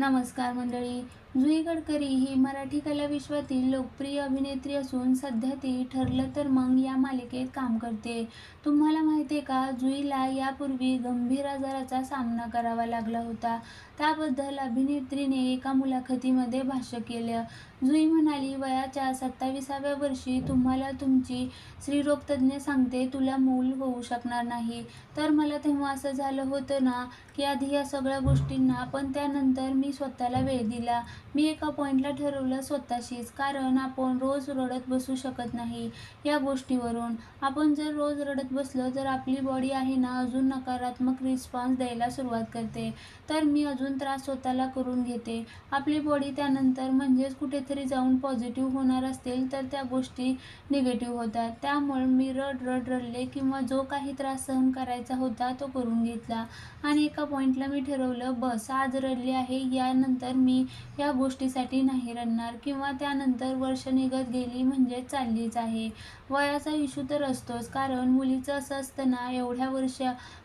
नमस्कार मंडळी. जुई गडकरी ही मराठी कला विश्वातील लोकप्रिय अभिनेत्री असून सध्या ती ठरलं तर मग या मालिकेत काम करते. तुम्हाला माहिती आहे का? जुईला यापूर्वी गंभीर आजाराचा सामना करावा लागला होता. त्याबद्दल अभिनेत्रीने एका मुलाखतीमध्ये भाष्य केलं. जुई म्हणाली वयाच्या सत्ताविसाव्या वर्षी तुम्हाला तुमची स्त्रीरोगतज्ञ सांगते तुला मूल होऊ शकणार नाही. तर मला तेव्हा असं झालं होतं ना की आधी या सगळ्या गोष्टींना पण त्यानंतर मी स्वतःला वेळ दिला. मी एका पॉईंटला ठरवलं स्वतःशीच कारण आपण रोज रडत बसू शकत नाही या गोष्टीवरून. आपण जर रोज रडत बसलो तर आपली बॉडी आहे ना अजून नकारात्मक रिस्पॉन्स द्यायला सुरुवात करते. तर मी अजून त्रास स्वतःला करून घेते. आपली बॉडी त्यानंतर म्हणजेच कुठेतरी जाऊन पॉझिटिव्ह होणार असतील तर त्या गोष्टी निगेटिव्ह होतात. त्यामुळे मी रड रड रडले किंवा जो काही त्रास सहन करायचा होता तो करून घेतला. आणि एका पॉईंटला मी ठरवलं बस आज रडले आहे. यानंतर मी या गोष्टीसाठी नाही रडणार किंवा त्यानंतर वर्ष निघत गेली म्हणजे चाललीच आहे. वयाचा इशू तर असतोच कारण मुलीचं असं असतं ना एवढ्या वर्ष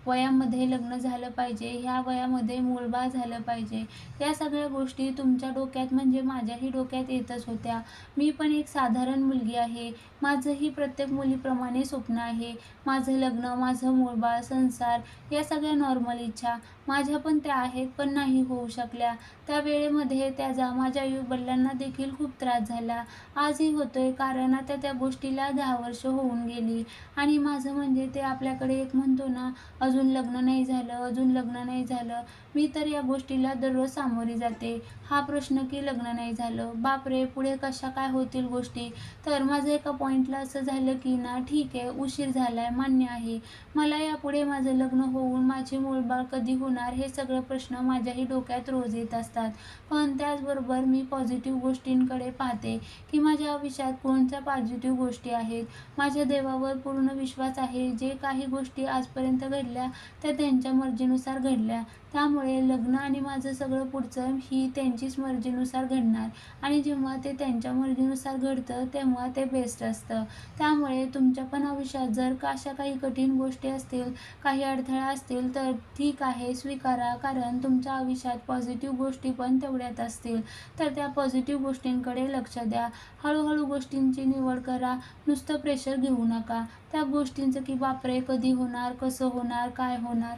वयामध्ये लग्न झालं पाहिजे ह्या वयामध्ये मूलबाळ झालं पाहिजे. या सगळ्या गोष्टी तुमच्या डोक्यात म्हणजे माझ्याही डोक्यात येतच होत्या. मी पण एक साधारण मुलगी आहे. माझंही प्रत्येक मुलीप्रमाणे स्वप्न आहे. माझं लग्न माझं मूळबाळ संसार या सगळ्या नॉर्मल इच्छा. माझ्या पण त्या आहेत पण नाही होऊ शकल्या. त्या वेळेमध्ये माझा माझ्या युगबल्लांना देखील खूप त्रास झाला. आजही होतोय कारण आता त्या गोष्टीला दहा वर्ष होऊन गेली. आणि माझं म्हणजे ते आपल्याकडे एक म्हणतो ना अजून लग्न नाही झालं अजून लग्न नाही झालं. मी तर या गोष्टीला दररोज सामोरी जाते. हा प्रश्न की लग्न नाही झालं? बापरे पुढे कशा काय होतील गोष्टी? तर माझं एका पॉईंटला असं झालं की ना ठीक आहे उशीर झाला आहे मान्य आहे. मला यापुढे माझं लग्न होऊन माझे मूलबाळ कधी होणार हे सगळे प्रश्न माझ्याही डोक्यात रोज येत असतात. पण त्याचबरोबर मी पॉझिटिव्ह गोष्टींकडे पाहते की माझ्या आयुष्यात कोणत्या पॉझिटिव्ह गोष्टी आहेत? माझ्या देवावर पूर्ण विश्वास आहे. जे काही गोष्टी आजपर्यंत घडल्या त्या त्यांच्या मर्जीनुसार घडल्या. त्यामुळे लग्न आणि माझं सगळं पुढचं ही त्यांचीच मर्जीनुसार घडणार. आणि जेव्हा ते त्यांच्या मर्जीनुसार घडतं तेव्हा ते बेस्ट असतं. त्यामुळे तुमच्या पण आयुष्यात जर का अशा काही कठीण गोष्टी असतील काही अडथळा असतील तर ठीक आहे स्वीकारा. कारण तुमच्या आयुष्यात पॉझिटिव्ह गोष्टी पण तेवढ्यात असतील. असतील तर त्या पॉझिटिव्ह गोष्टींकडे लक्ष द्या. हळूहळू गोष्टींची निवड करा. नुसतं प्रेशर घेऊ नका. त्या गोष्टींचं की बापरे कधी होणार कसं होणार काय होणार?